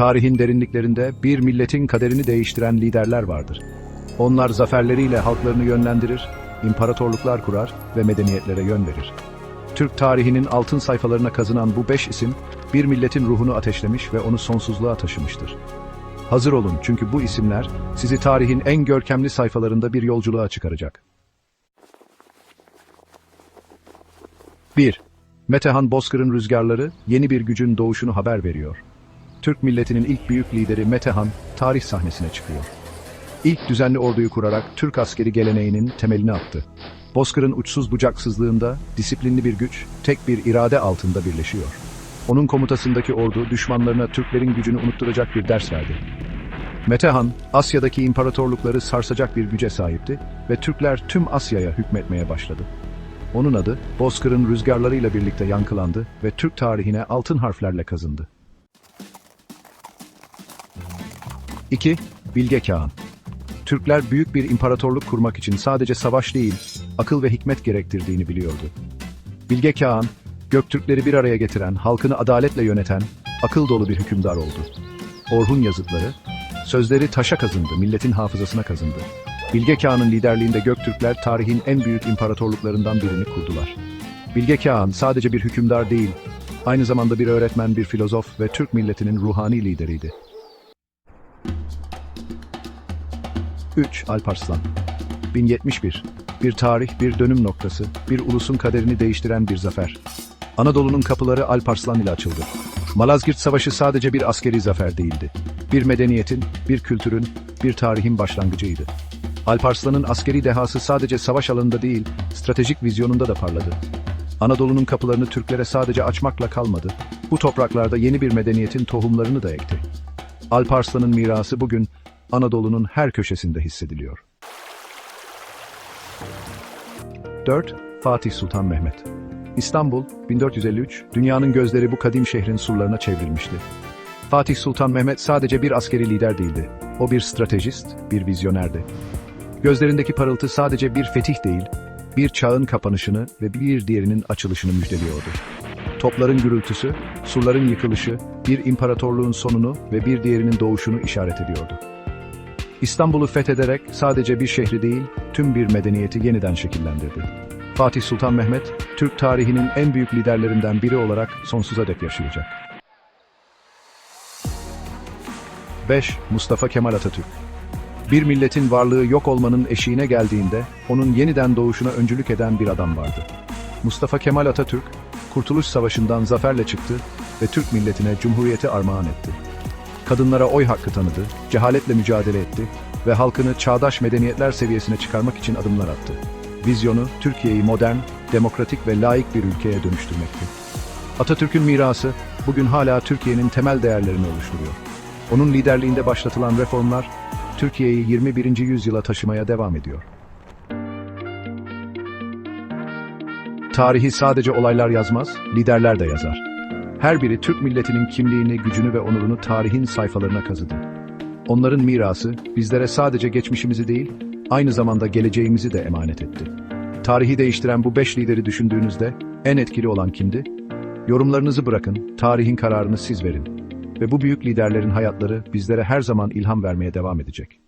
Tarihin derinliklerinde bir milletin kaderini değiştiren liderler vardır. Onlar zaferleriyle halklarını yönlendirir, imparatorluklar kurar ve medeniyetlere yön verir. Türk tarihinin altın sayfalarına kazınan bu beş isim, bir milletin ruhunu ateşlemiş ve onu sonsuzluğa taşımıştır. Hazır olun çünkü bu isimler sizi tarihin en görkemli sayfalarında bir yolculuğa çıkaracak. 1. Metehan Bozkır'ın rüzgarları yeni bir gücün doğuşunu haber veriyor. Türk milletinin ilk büyük lideri Metehan tarih sahnesine çıkıyor. İlk düzenli orduyu kurarak Türk askeri geleneğinin temelini attı. Bozkır'ın uçsuz bucaksızlığında disiplinli bir güç tek bir irade altında birleşiyor. Onun komutasındaki ordu düşmanlarına Türklerin gücünü unutturacak bir ders verdi. Metehan, Asya'daki imparatorlukları sarsacak bir güce sahipti ve Türkler tüm Asya'ya hükmetmeye başladı. Onun adı Bozkır'ın rüzgarlarıyla birlikte yankılandı ve Türk tarihine altın harflerle kazındı. 2. Bilge Kağan Türkler büyük bir imparatorluk kurmak için sadece savaş değil, akıl ve hikmet gerektirdiğini biliyordu. Bilge Kağan, Göktürkleri bir araya getiren, halkını adaletle yöneten, akıl dolu bir hükümdar oldu. Orhun yazıtları, sözleri taşa kazındı, milletin hafızasına kazındı. Bilge Kağan'ın liderliğinde Göktürkler tarihin en büyük imparatorluklarından birini kurdular. Bilge Kağan sadece bir hükümdar değil, aynı zamanda bir öğretmen, bir filozof ve Türk milletinin ruhani lideriydi. 3. Alparslan 1071 Bir tarih, bir dönüm noktası, bir ulusun kaderini değiştiren bir zafer. Anadolu'nun kapıları Alparslan ile açıldı. Malazgirt Savaşı sadece bir askeri zafer değildi. Bir medeniyetin, bir kültürün, bir tarihin başlangıcıydı. Alparslan'ın askeri dehası sadece savaş alanında değil, stratejik vizyonunda da parladı. Anadolu'nun kapılarını Türklere sadece açmakla kalmadı, bu topraklarda yeni bir medeniyetin tohumlarını da ekti. Alparslan'ın mirası bugün Anadolu'nun her köşesinde hissediliyor. 4. Fatih Sultan Mehmet İstanbul, 1453, dünyanın gözleri bu kadim şehrin surlarına çevrilmişti. Fatih Sultan Mehmet sadece bir askeri lider değildi. O bir stratejist, bir vizyonerdi. Gözlerindeki parıltı sadece bir fetih değil, bir çağın kapanışını ve bir diğerinin açılışını müjdeliyordu. Topların gürültüsü, surların yıkılışı, bir imparatorluğun sonunu ve bir diğerinin doğuşunu işaret ediyordu. İstanbul'u fethederek sadece bir şehri değil, tüm bir medeniyeti yeniden şekillendirdi. Fatih Sultan Mehmet, Türk tarihinin en büyük liderlerinden biri olarak sonsuza dek yaşayacak. 5. Mustafa Kemal Atatürk Bir milletin varlığı yok olmanın eşiğine geldiğinde, onun yeniden doğuşuna öncülük eden bir adam vardı. Mustafa Kemal Atatürk, Kurtuluş Savaşı'ndan zaferle çıktı ve Türk milletine Cumhuriyeti armağan etti kadınlara oy hakkı tanıdı, cehaletle mücadele etti ve halkını çağdaş medeniyetler seviyesine çıkarmak için adımlar attı. Vizyonu, Türkiye'yi modern, demokratik ve laik bir ülkeye dönüştürmekti. Atatürk'ün mirası, bugün hala Türkiye'nin temel değerlerini oluşturuyor. Onun liderliğinde başlatılan reformlar, Türkiye'yi 21. yüzyıla taşımaya devam ediyor. Tarihi sadece olaylar yazmaz, liderler de yazar. Her biri Türk milletinin kimliğini, gücünü ve onurunu tarihin sayfalarına kazıdı. Onların mirası bizlere sadece geçmişimizi değil, aynı zamanda geleceğimizi de emanet etti. Tarihi değiştiren bu beş lideri düşündüğünüzde en etkili olan kimdi? Yorumlarınızı bırakın, tarihin kararını siz verin. Ve bu büyük liderlerin hayatları bizlere her zaman ilham vermeye devam edecek.